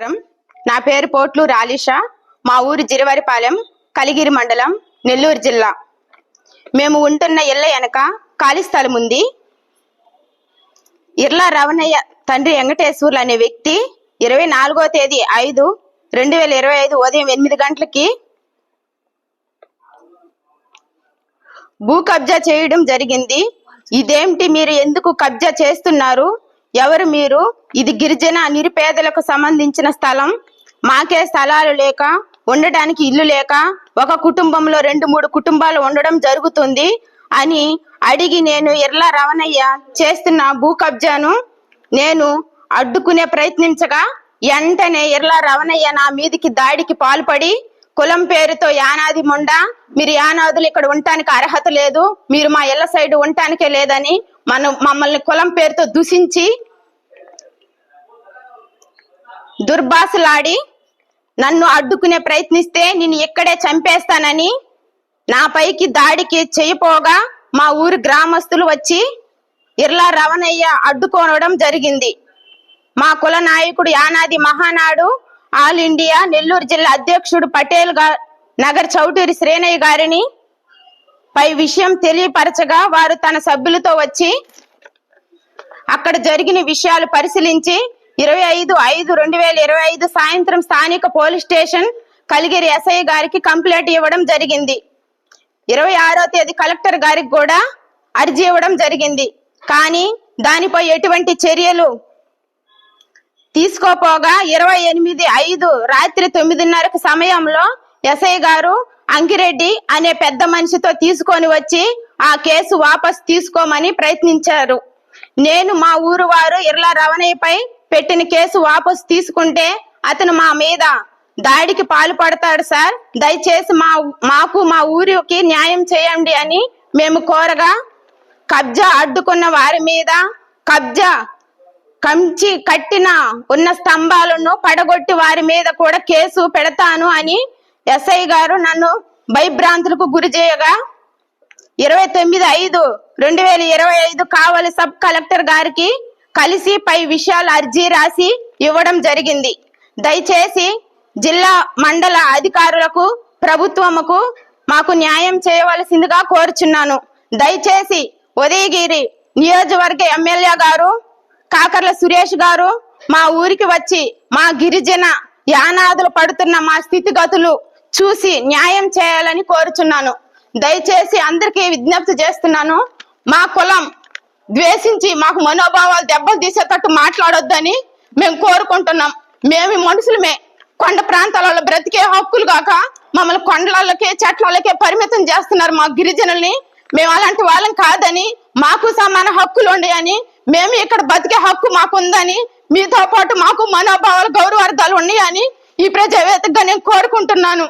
నమస్కారం. నా పేరు పోట్లు రాలిషా. మా ఊరు జిరవరిపాలెం కలిగిరి మండలం నెల్లూరు జిల్లా. మేము ఉంటున్న ఇళ్ళ వెనక ఖాళీ స్థలం ఉంది. ఇర్లా రవణయ్య తండ్రి వెంకటేశ్వర్లు అనే వ్యక్తి ఇరవై నాలుగో తేదీ ఐదు రెండు వేల ఇరవై ఐదు ఉదయం ఎనిమిది గంటలకి భూ కబ్జా చేయడం జరిగింది. ఇదేమిటి మీరు ఎందుకు కబ్జా చేస్తున్నారు? ఎవరు మీరు? ఇది గిరిజన నిరుపేదలకు సంబంధించిన స్థలం. మాకే స్థలాలు లేక ఉండడానికి ఇల్లు లేక ఒక కుటుంబంలో రెండు మూడు కుటుంబాలు ఉండడం జరుగుతుంది అని అడిగి నేను ఇర్లా రవణయ్య చేస్తున్న భూ కబ్జాను నేను అడ్డుకునే ప్రయత్నించగా వెంటనే ఇర్లా రవణయ్య నా మీదికి దాడికి పాల్పడి కులం పేరుతో యానాది మొండ మీరు యానాదులు ఇక్కడ ఉండటానికి అర్హత లేదు మీరు మా ఇళ్ళ సైడ్ ఉండటానికే లేదని మనం మమ్మల్ని కులం పేరుతో దూషించి దుర్భాషలాడి నన్ను అడ్డుకునే ప్రయత్నిస్తే నేను ఇక్కడే చంపేస్తానని నా పైకి దాడికి చేయపోగా మా ఊరి గ్రామస్తులు వచ్చి ఇర్లా రవణయ్య అడ్డుకోవడం జరిగింది. మా కుల నాయకుడు యానాది మహానాడు ఆల్ ఇండియా నెల్లూరు జిల్లా అధ్యక్షుడు పటేల్గా నగర్ చౌటూరి శ్రేణయ్య గారిని పై విషయం తెలియపరచగా వారు తన సభ్యులతో వచ్చి అక్కడ జరిగిన విషయాలు పరిశీలించి ఇరవై ఐదు ఐదు రెండు వేల ఇరవై ఐదు సాయంత్రం స్థానిక పోలీస్ స్టేషన్ కలిగిరి ఎస్ఐ గారికి కంప్లైంట్ ఇవ్వడం జరిగింది. ఇరవై ఆరో తేదీ కలెక్టర్ గారికి కూడా అర్జీ ఇవ్వడం జరిగింది. కానీ దానిపై ఎటువంటి చర్యలు తీసుకోపోగా ఇరవై ఎనిమిది ఐదు రాత్రి తొమ్మిదిన్నరకు సమయంలో ఎస్ఐ గారు అంకిరెడ్డి అనే పెద్ద మనిషితో తీసుకొని వచ్చి ఆ కేసు వాపస్ తీసుకోమని ప్రయత్నించారు. నేను మా ఊరు వారు ఇర్లా రవణయ్యపై పెట్టిన కేసు వాపసు తీసుకుంటే అతను మా మీద దాడికి పాల్పడతాడు సార్. దయచేసి మా మాకు మా ఊరికి న్యాయం చేయండి అని మేము కోరగా కబ్జా అడ్డుకున్న వారి మీద కబ్జా కంచి కట్టిన ఉన్న స్తంభాలను పడగొట్టి వారి మీద కూడా కేసు పెడతాను అని ఎస్ఐ గారు నన్ను భయభ్రాంతులకు గురి చేయగా ఇరవై తొమ్మిది ఐదు రెండు వేల ఇరవై ఐదు కావలి సబ్ కలెక్టర్ గారికి కలిసి పై విషయాలు అర్జీ రాసి ఇవ్వడం జరిగింది. దయచేసి జిల్లా మండల అధికారులకు ప్రభుత్వముకు మాకు న్యాయం చేయవలసిందిగా కోరుచున్నాను. దయచేసి ఉదయగిరి నియోజకవర్గ ఎమ్మెల్యే గారు కాకర్ల సురేష్ గారు మా ఊరికి వచ్చి మా గిరిజన యానాదులు పడుతున్న మా స్థితిగతులు చూసి న్యాయం చేయాలని కోరుచున్నాను. దయచేసి అందరికీ విజ్ఞప్తి చేస్తున్నాను. మా కులం ద్వేషించి మాకు మనోభావాలు దెబ్బలు తీసేటట్టు మాట్లాడొద్దని మేము కోరుకుంటున్నాం. మేము మనుషులమే. కొండ ప్రాంతాలలో బ్రతికే హక్కులు కాక మమ్మల్ని కొండలకే చెట్లకే పరిమితం చేస్తున్నారు మా గిరిజనుల్ని. మేము అలాంటి వాళ్ళం కాదని మాకు సమాన హక్కులు ఉన్నాయని మేము ఇక్కడ బతికే హక్కు మాకు ఉందని మీతో పాటు మాకు మనోభావాలు గౌరవార్థాలు ఉన్నాయని ఈ ప్రజావేత్తగా నేను కోరుకుంటున్నాను.